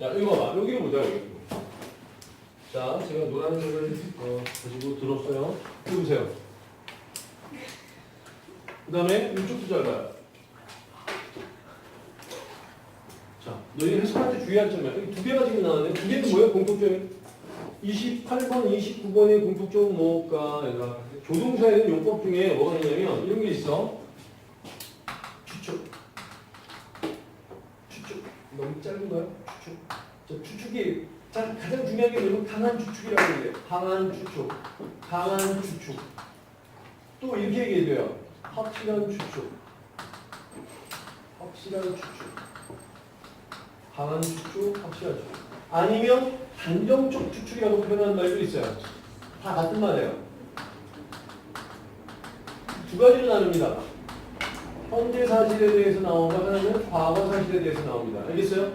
자, 봐봐. 여기를 보자, 여기. 자, 제가 노란 색을 어, 가지고 들었어요. 보세요. 그 다음에 이쪽도 잘 봐요. 자, 너희 해석할 때 주의할 점이야. 여기 두 개가 지금 나왔는데, 두 개는 뭐예요? 공통점이? 28번, 29번의 공통점은 뭘까? 조동사에는 용법 중에 뭐가 있냐면, 이런 게 있어. 추측. 추측. 너무 짧은가요? 추측. 저 추측이 자, 가장 중요한 게 뭐냐면 강한 추측이라고 얘기해요. 강한 추측. 강한 추측. 또 이렇게 얘기해줘요. 확실한 추측. 확실한 추측. 강한 추측, 확실한 추측. 아니면 단정적 추측이라고 표현하는 말도 있어요. 다 같은 말이에요. 두 가지로 나눕니다. 현재 사실에 대해서 나오고 하나는 과거 사실에 대해서 나옵니다. 알겠어요?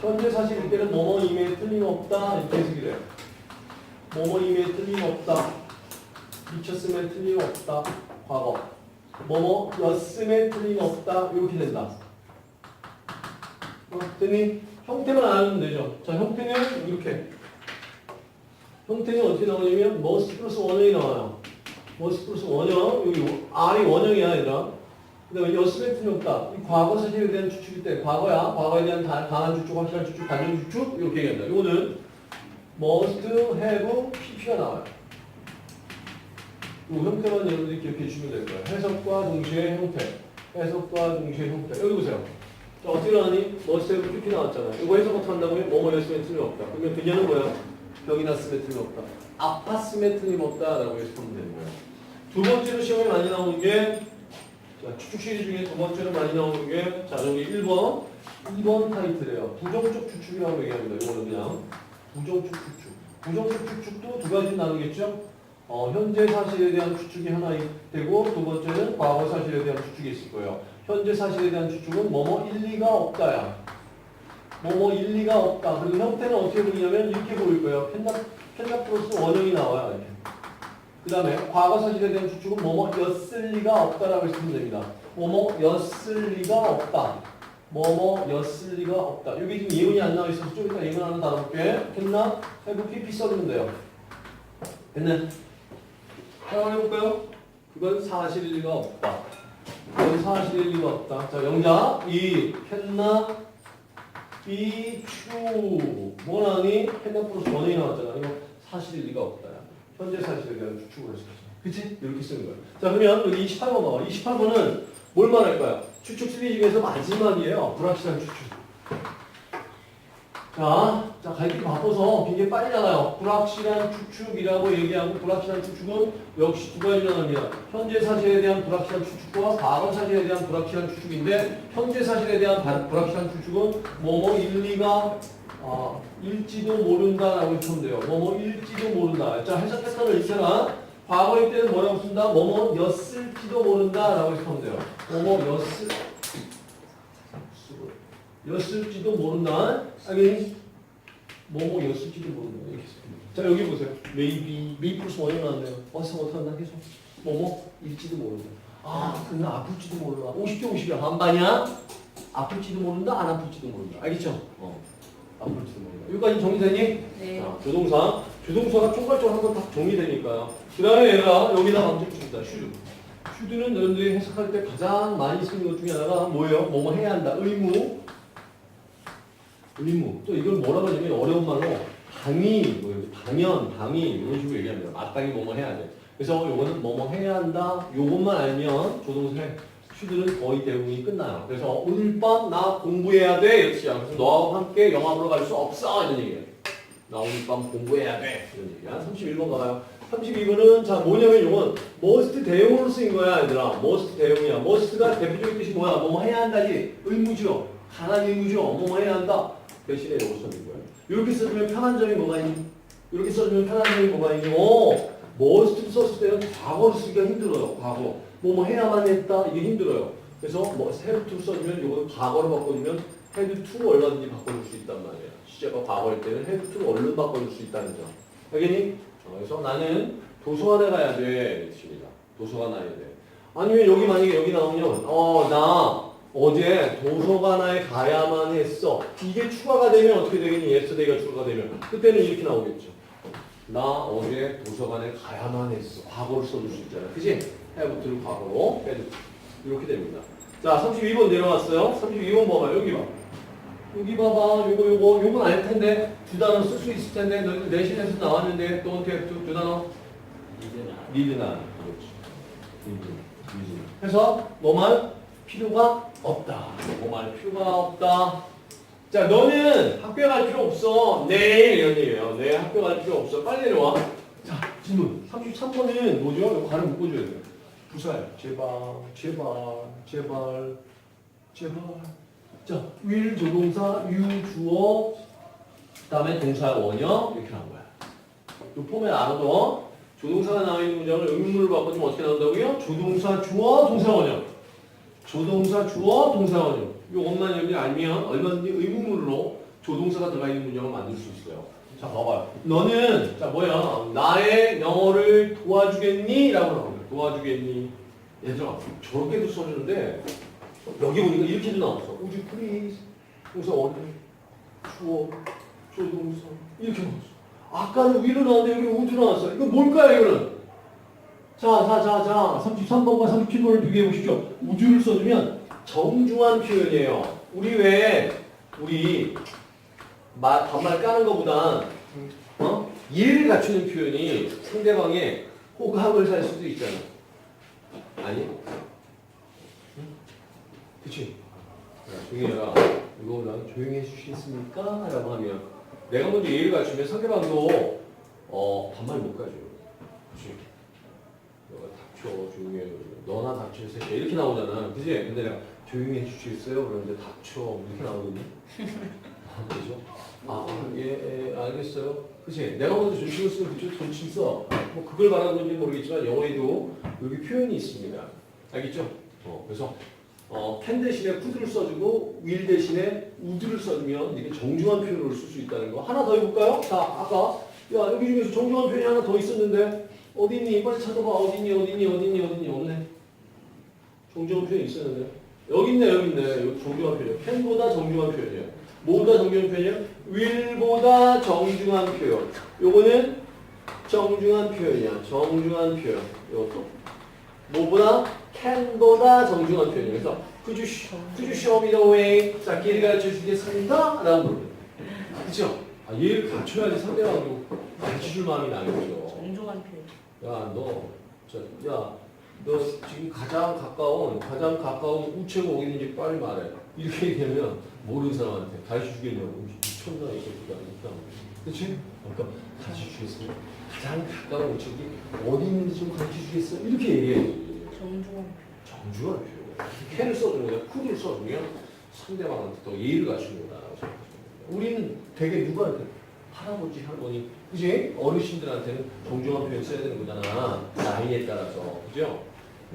현재 사실일 때는 뭐뭐 임에 틀림없다 이렇게 해석이 돼요. 뭐뭐 임에 틀림없다. 미쳤음에 틀림없다. 과거. 뭐뭐였음에 틀림없다. 이렇게 된다. 어, 됐니? 형태만 알면 되죠. 자, 형태는 이렇게. 형태는 어떻게 나오냐면 must 플러스 원형이 나와요. must 플러스 원형. 여기 R이 원형이야, 얘들아. 그 다음에 였음에 틀림없다. 이 과거 사실에 대한 추측일 때, 과거야. 과거에 대한 다- 강한 추측, 확실한 추측, 단정 추측, 이렇게 얘기한다. 이거는 must, have, pp가 나와요. 이 형태만 여러분들이 기억해 주시면 될 거예요. 해석과 동시에 형태. 해석과 동시에 형태. 여기 보세요. 자, 어떻게 나왔니? must, have, pp 나왔잖아요. 이거 해석 어떻게 한다고요? 뭐뭐였으면 틀림없다. 그러면 그녀는 뭐야? 병이 났으면 틀림없다. 아팠으면 틀림없다라고 해석하면 되는 거예요. 두 번째로 시험에 많이 나오는 게 자, 추측 시리즈 중에 두 번째로 많이 나오는 게, 자, 여기 1번, 2번 타이틀이에요. 부정적 추측이라고 얘기합니다. 이거는 그냥 부정적 추측. 부정적 추측도 두 가지 나누겠죠? 어, 현재 사실에 대한 추측이 하나 되고, 두 번째는 과거 사실에 대한 추측이 있을 거예요. 현재 사실에 대한 추측은 뭐뭐 일리가 없다야. 뭐뭐 일리가 없다. 그리고 형태는 어떻게 보이냐면 이렇게 보일 거예요. 펜나, 펜나 플러스 원형이 나와요. 이렇게. 그 다음에 과거 사실에 대한 추측은 뭐뭐였을 리가 없다라고 했으면 됩니다. 뭐뭐였을 리가 없다. 뭐뭐였을 리가 없다. 여기 지금 예문이 안 나와 있어서 좀 이따 예문 하나 다뤄볼게. 됐나? 해부 PP 써주면 돼요. 됐네. 하나 해볼까요? 그건 사실일 리가 없다. 그건 사실일 리가 없다. 자, 영자. 이, 캔나, 비, 추. 뭐라니? 캔나 플러스 원이 나왔잖아. 이거 사실일 리가 없다. 현재 사실에 대한 추측을 했었어. 그치? 이렇게 쓰는 거예요. 자, 그러면 여기 28번 봐봐. 28번은 뭘 말할까요? 추측 시리즈 중에서 마지막이에요. 불확실한 추측. 자, 자, 가르치기 바빠서 굉장히 빨리 나가요. 불확실한 추측이라고 얘기하고 불확실한 추측은 역시 두 가지로 나갑니다. 현재 사실에 대한 불확실한 추측과 과거 사실에 대한 불확실한 추측인데 현재 사실에 대한 바- 불확실한 추측은 뭐뭐 일리가 아, 일지도 모른다라고 하면 돼요. 뭐뭐 일지도 모른다. 자, 해석 패턴을 읽잖아. 과거일 때는 뭐라고 쓴다? 뭐뭐였을지도 모른다라고 하면 돼요. 뭐뭐였을 였을지도 모른다. 아니 뭐뭐였을지도 모른다. 이렇게. 자 여기 보세요. maybe, maybe 플러스 원이 나왔네요. 어디서 어떻게 한다 계속. 뭐뭐일지도 모른다. 아, 그는 아플지도 몰라. 50대 50이야. 반반이야. 아플지도 모른다. 안 아플지도 모른다. 알겠죠? 어. 아플지도 모른다. 여기까지 정리되니? 네. 자, 조동사. 조동사가 총괄적으로 한번 딱 정리되니까요. 그 다음에 얘가 여기다 감정 줍니다. 슈드. 슈드는 여러분들이 해석할 때 가장 많이 쓰는 것 중에 하나가 뭐예요? 뭐뭐 해야 한다. 의무. 의무. 또 이걸 뭐라고 하냐면 어려운 말로 당위, 뭐 당연, 당위 이런 식으로 얘기합니다. 마땅히 뭐뭐 해야 돼. 그래서 요거는 뭐뭐 해야 한다. 요것만 알면 조동사의 슈드는 거의 대부분이 끝나요. 그래서 오늘 밤 나 공부해야 돼. 시작. 그래서 너와 함께 영화 보러 갈 수 없어. 이런 얘기예요. 나 오늘 밤 공부해야 돼. 이런 얘기야. 31번 가요. 32번은 자 뭐냐면 이건 must 대용으로 쓰인 거야 얘들아. must 대용이야. must가 대표적인 뜻이 뭐야? 뭐뭐 해야 한다지. 의무죠. 강한 의무죠. 뭐뭐 해야 한다. 대신에 이거 써는 거예요. 이렇게 써주면 편한 점이 뭐가 있니? 이렇게 써주면 편한 점이 뭐가 있니? 어, must 썼을 때는 과거로 쓰기가 힘들어요. 과거. 뭐 뭐 해야만 했다. 이게 힘들어요. 그래서 뭐 have to 써주면 이거 과거로 바꿔주면 had to 얼마든지 바꿔줄 수 있단 말이에요. 시제가 과거일 때는 have to로 얼른 바꿔줄 수 있다는 점. 알겠니? 어, 그래서 나는 도서관에 가야 돼. 뜻입니다. 도서관 가야 돼. 아니면 여기 만약에 여기 나오면 어, 나 어제 도서관에 가야만 했어. 이게 추가가 되면 어떻게 되겠니? yesterday가 추가가 되면. 그때는 이렇게 나오겠죠. 나 어제 도서관에 가야만 했어. 과거를 써줄 수 있잖아. 그지? Have를 과거로 빼줘. 이렇게 됩니다. 자, 32번 내려왔어요. 32번 봐봐. 여기 봐. 여기 봐봐. 요거, 요거, 요건 아닐 텐데. 두 단어 쓸 수 있을 텐데. 너희들 내신에서 나왔는데. 또 어떻게 두, 두 단어? 리드나. 그렇지. 리드. 리드. 그래서 뭐만 필요가 없다. 뭐만 필요가 없다. 자, 너는 학교에 갈 필요 없어. 내일 이런 얘기예요. 내일 학교 갈 필요 없어. 빨리 내려와. 자, 질문. 33번은 뭐죠? 이거 가를 묶어줘야 돼요. 부사요. 제발, 제발, 제발, 제발. 자, will 조동사, you 주어, 그 다음에 동사 원형 이렇게 나온 거야. 이 포맷 알아도 조동사가 나와 있는 문장을 의문문으로 바꿔주면 어떻게 나온다고요? 조동사 주어, 동사 원형. 조동사 주어, 동사 원형. 이것만 여러분이 알면 얼마든지 의문문으로 조동사가 들어가 있는 문장을 만들 수 있어요. 자, 봐봐요. 너는, 자, 뭐야. 나의 영어를 도와주겠니? 라고 나옵니다. 도와주겠니? 얘들아, 저렇게도 써주는데, 여기 보니까 이렇게도 나왔어. You please? 동사 원형, 주어, 조동사. 이렇게 나왔어. 아까는 위로 나왔는데 여기 우주 나왔어. 이거 뭘까요, 이거는? 자, 자, 자, 자. 33번과 37번을 비교해 보시죠. 우주를 써주면 정중한 표현이에요. 우리 왜, 우리 말, 반말 까는 것보다, 어? 예를 갖추는 표현이 상대방의 호감을 살 수도 있잖아. 아니? 응? 그치? 야, 조용히 해라. 이거 난 조용히 해주시겠습니까? 라고 하면 내가 먼저 예를 갖추면 상대방도 어, 반말 못 가져요. 그치? 너가 닥쳐 조용히 해. 너나 닥쳐 이 새끼야. 이렇게 나오잖아. 그지? 근데 내가 조용히 해주시겠어요? 그러는데 닥쳐 이렇게 나오거든요. 아, 그죠? 아, 예, 예, 알겠어요. 그치? 내가 먼저 존칭을 쓰면 그쪽 존칭 써. 뭐 그걸 말하는 건지 모르겠지만 영어에도 여기 표현이 있습니다. 알겠죠? 어, 그래서 어, 캔 대신에 쿠드를 써주고 윌 대신에 우드를 써주면 이게 정중한 표현으로 쓸 수 있다는 거. 하나 더 해볼까요? 자, 아까 야 여기 중에서 정중한 표현이 하나 더 있었는데 어디 있니? 빨리 찾아봐. 어디 있니? 어디 있니? 어디 있니? 어디 있니? 없네. 정중한 표현이 있었는데 여기 있네. 여기 있네. 여기 정중한 표현. 캔보다 정중한 표현이에요. 뭐보다 정중한 표현이에요? Will보다 정중한 표현. 요거는 정중한 표현이야. 정중한 표현. 이것도. 뭐보다 can보다 정중한 표현이에요. 그래서 could you, could you show me the way? 자, 길 가르쳐 주겠습니다. 라고 물어요. 그쵸? 아, 얘를 갖춰야지 상대방도 가르쳐줄 마음이 나겠죠. 정중한 표현. 야, 너, 저, 야, 너 지금 가장 가까운, 가장 가까운 우체국 어디 있는지 빨리 말해. 이렇게 얘기하면 모르는 사람한테 가르쳐 주겠냐고. 이거 그가 일단. 그치? 그러니까 가르쳐 주겠어요? 가장 가까운 우체국이 어디 있는지 좀 가르쳐 주겠어요? 이렇게 얘기해야지. 정중한 정중한 표현. 써주는 거야, 쿠드를 써주면 상대방한테 더 예의를 갖추는 거다. 우리는 되게 누구한테 할아버지, 할머니, 그지? 어르신들한테는 정중한 표현 써야 되는 거잖아. 나이에 따라서. 그죠?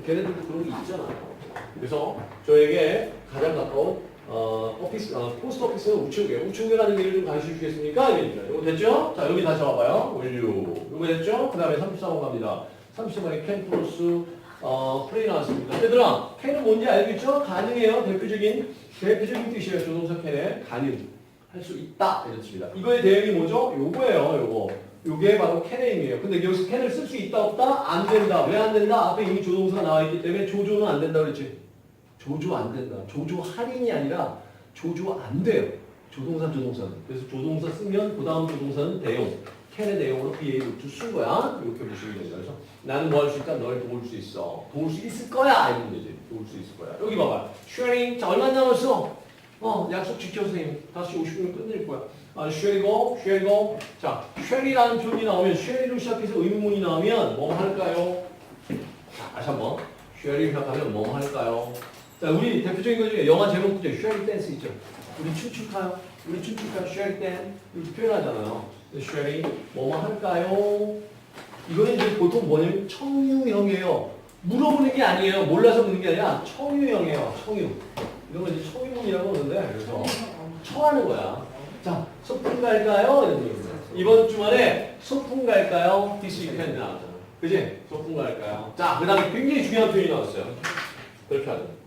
걔네들도 그런 게 있잖아요. 그래서 저에게 가장 가까운 어, 오피스, 어, 포스트 오피스는 우체국이에요. 우체국에 가는 길을 좀 가르쳐 주시겠습니까? 이겁니다. 이거 됐죠? 자, 여기 다시 와봐요. 원류. 이거 됐죠? 그 다음에 34번 갑니다. 34번에 캔 플러스 어, 프레이 나왔습니다. 얘들아, 캔은 뭔지 알겠죠? 가능해요. 대표적인, 대표적인 뜻이에요. 조동사 캔에. 가능. 할 수 있다. 이렇습니다. 이거의 대응이 뭐죠? 요거예요. 요거. 요게 바로 캔의 의미예요. 근데 여기서 캔을 쓸 수 있다 없다? 안 된다. 왜 안 된다? 앞에 이미 조동사가 나와 있기 때문에 조조는 안 된다 그랬지. 조조 안 된다. 조조 할인이 아니라 조조 안 돼요. 조동사 조동사는. 그래서 조동사 쓰면 그 다음 조동사는 대용. 캔의 대용으로 BA로 쓴 거야. 이렇게 보시면 됩니다. 그래서 나는 뭐 할 수 있다? 너를 도울 수 있어. 도울 수 있을 거야. 이런 거지. 도울 수 있을 거야. 여기 봐봐. 쉐링. 자, 얼마 남았어? 어, 약속 지켜, 선생님. 다시 50분 끝낼 거야. 아, 쉐리고, 쉐리고. 자, 쉐리라는 표현이 나오면, 쉐리로 시작해서 의문문이 나오면 뭐 할까요? 자, 다시 한 번. 쉐리 시작하면 뭐 할까요? 자, 우리 대표적인 거 중에 영화 제목 중에 쉐리 댄스 있죠? 우리 춤출까요? 우리 춤출까요? 쉐리 댄. 이렇게 표현하잖아요. 쉐리, 뭐 할까요? 이거는 이제 보통 뭐냐면 청유형이에요. 물어보는 게 아니에요. 몰라서 묻는 게 아니라 청유형이에요. 청유. 이런 거 이제 청유문이라고 하는데 그래서 청하는 거야. 자, 소풍 갈까요? 이런 얘기입니다. 이번 주말에 소풍 갈까요? This weekend 나왔잖아. 그지? 소풍 갈까요? 자, 그 다음에 굉장히 중요한 표현이 나왔어요. 그렇게 하죠.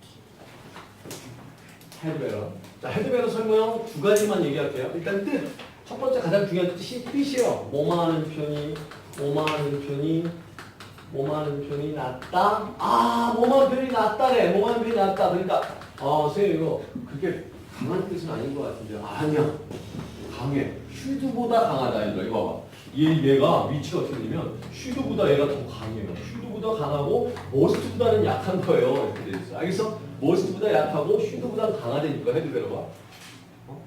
Better. 자, better 설명 두 가지만 얘기할게요. 일단 뜻. 첫 번째 가장 중요한 뜻이 뜻이에요. 뭐만 하는 편이, 뭐만 하는 편이, 뭐만 하는 편이 낫다. 아, 뭐만 하는 편이 낫다래. 뭐만 하는 편이 낫다. 그러니까, 아, 선생님 이거 그게 강한 뜻은 아닌 것 같은데. 아니야. 강해. 슈드보다 강하다. 얘들아. 이거 봐봐. 얘, 얘가 위치가 어떻게 되냐면 슈드보다 얘가 더 강해요. 슈드보다 강하고 머스트보다는 약한 거예요. 이렇게 돼 있어. 알겠어? 머스트보다 약하고 슈드보다 강하다니까 되나 봐. 어?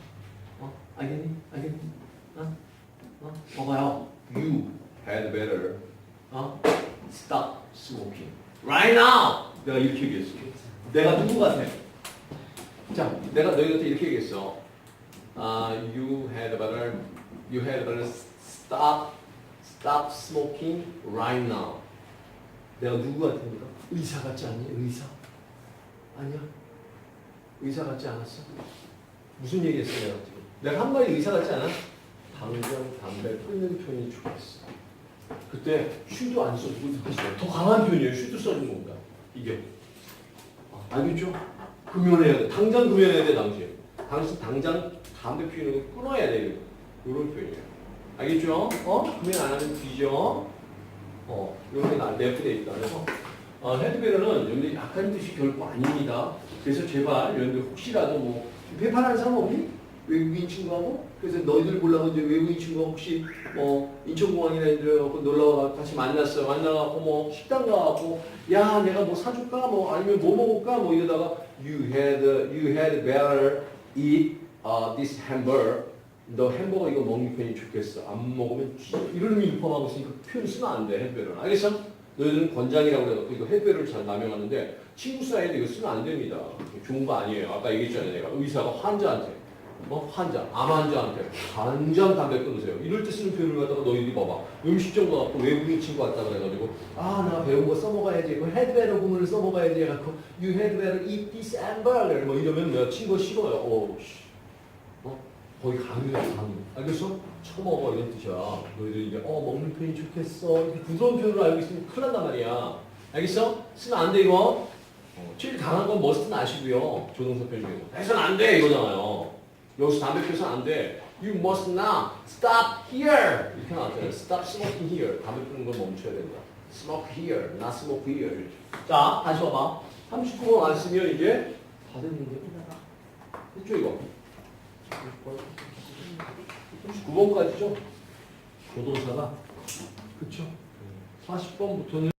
어? 알겠니? 알겠니? 어? 어? 봐봐요. You had better 어? stop smoking right now. 내가 이렇게 얘기했어. 내가 누구 같아? 자, 내가 너희한테 이렇게 얘기했어. 아, you had better, you had better stop, stop smoking right now. 내가 누구 같습니까? 의사 같지 않니? 의사? 아니야. 의사 같지 않았어? 무슨 얘기 했어 내가 지금? 내가 한 마디 의사 같지 않아? 당장 담배 끊는 편이 좋겠어. 그때 슈도 안 써주고. 더 강한 편이에요. 슈도 써준 겁니다. 이게. 아, 알겠죠? 금연해야 돼. 당장 금연해야 돼, 당신. 당신 당장 담배 피우는 거 끊어야 돼. 이런 표현이에요. 알겠죠? 어? 금연 안 하면 뒤져. 어, 게나 랩돼 있다. 그래서 어, 헤드베러는 여러분들 약한 뜻이 결코 아닙니다. 그래서 제발 여러분들 혹시라도 뭐 배판하는 사람 없니? 외국인 친구하고? 그래서 너희들 보려고 이제 외국인 친구가 혹시 뭐 인천공항이나 이런 데 놀러와 같이 만났어. 만나갖고 뭐 식당 가갖고 야 내가 뭐 사줄까? 뭐 아니면 뭐 먹을까? 뭐 이러다가 you had you had better eat uh, this hamburger. 너 햄버거 이거 먹는 편이 좋겠어. 안 먹으면 쥐- 이런 의미 포함하고 있으니까 표현 쓰면 안 돼. 헤드베러는. 알겠어? 너희들은 권장이라고 그래갖고 이거 헤드베러를 잘 남용하는데 친구 사이에도 이거 쓰면 안 됩니다. 좋은 거 아니에요. 아까 얘기했잖아요. 내가 의사가 환자한테 뭐 환자, 암 환자한테 당장 담배 끊으세요. 이럴 때 쓰는 표현을 갖다가 너희들이 봐봐. 음식점 가갖고 외국인 친구 왔다 그래가지고 아 나 배운 거 써먹어야지. 그 헤드베러 구문을 써먹어야지. 해갖고 you had better eat hamburger. 뭐 이러면 내가 친구 싫어요. 어, 씨. 어? 거기 강요야 강요. 알겠어? 처먹어 이런 뜻이야. 너희들 이제 어 먹는 편이 좋겠어. 이렇게 부드러운 표현으로 알고 있으면 큰일 난단 말이야. 알겠어? 쓰면 안 돼 이거. 어, 제일 강한 건 머스트는 아시고요. 조동사 중에서. 해서는 안 돼 이거잖아요. 여기서 담배 피워서는 안 돼. You must not stop here. 이렇게 나왔잖아요. Stop smoking here. 담배 피우는 걸 멈춰야 된다. Smoke here, not smoke here. 자, 다시 봐봐. 39번 왔으면 이제 다 됐는데. 했죠 이거? 39번까지죠? 조동사가. 그쵸? 40번부터는